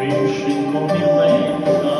Тишенько, міленька,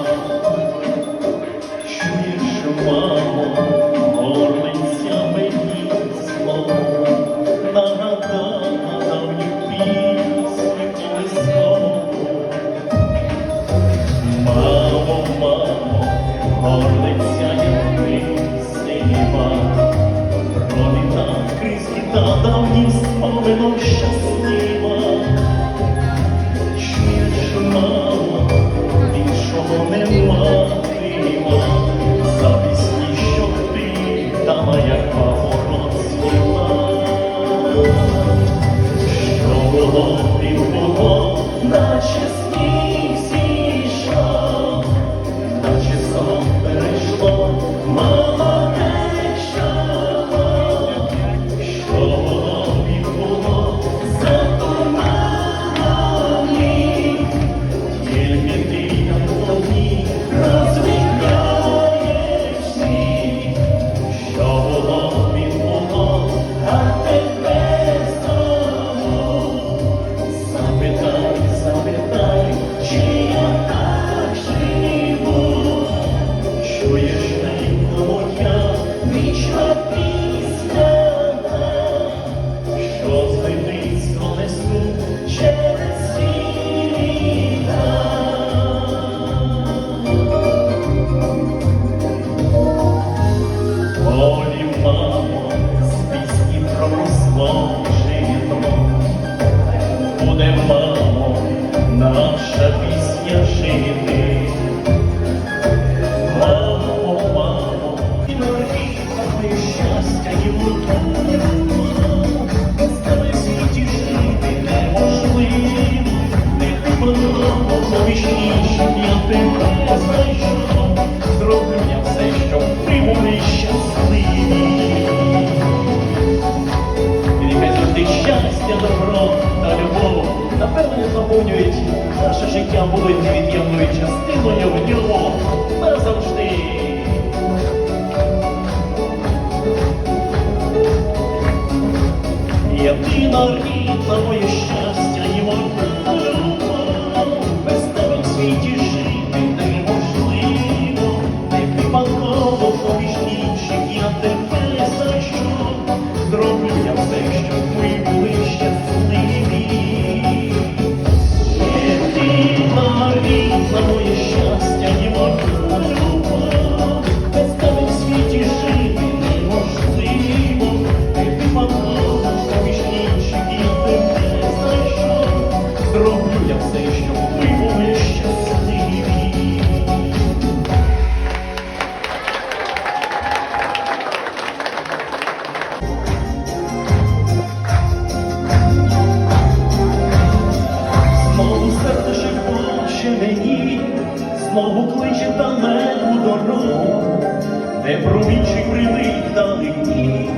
де промінчик брилить далині,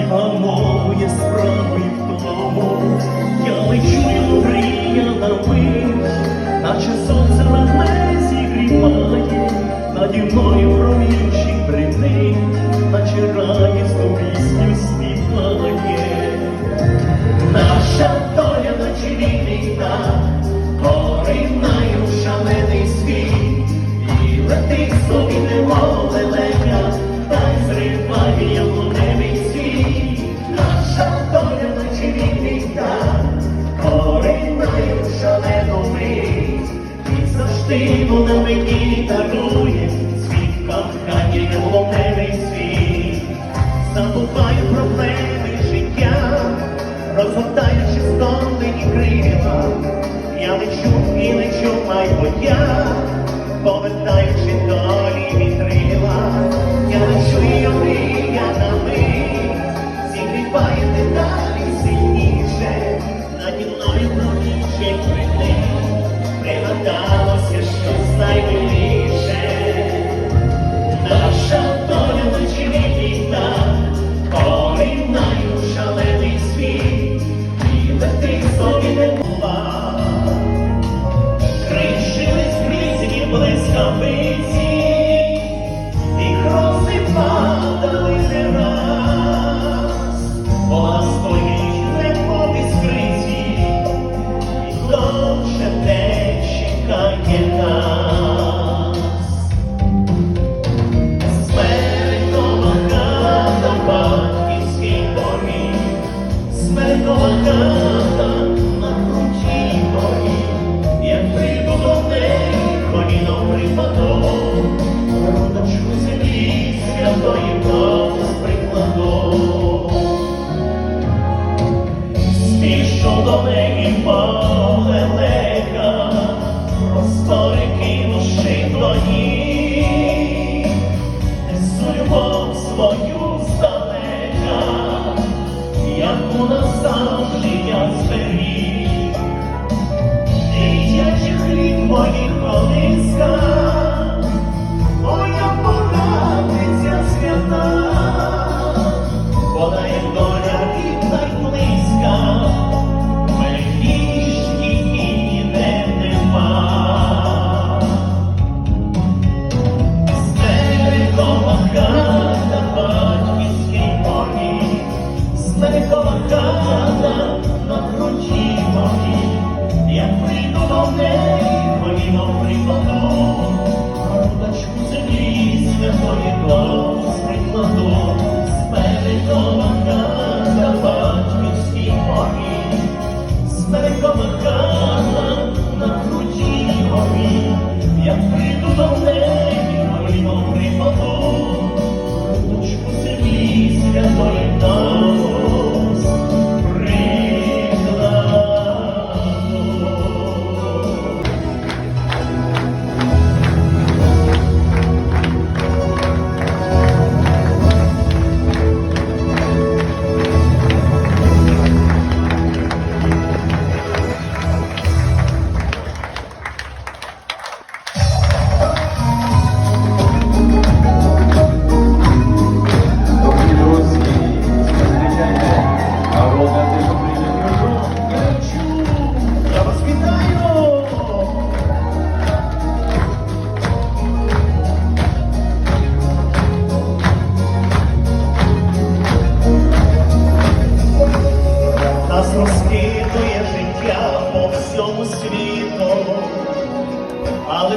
і мамоє справи в тому, я лечу, на ви. мені дарує світ кохання полонений світ, забуваю проблеми життя, розгортаючи стомлені крила, я лечу і лечу майбуття, повертаю.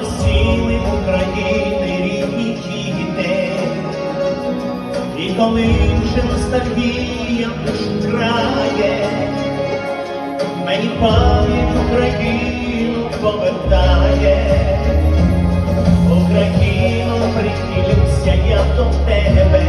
Всі в України рідні діти. І коли вже ностальгія душу крає, мені пам'ять Україну повертає. Україну прихилюся я до тебе,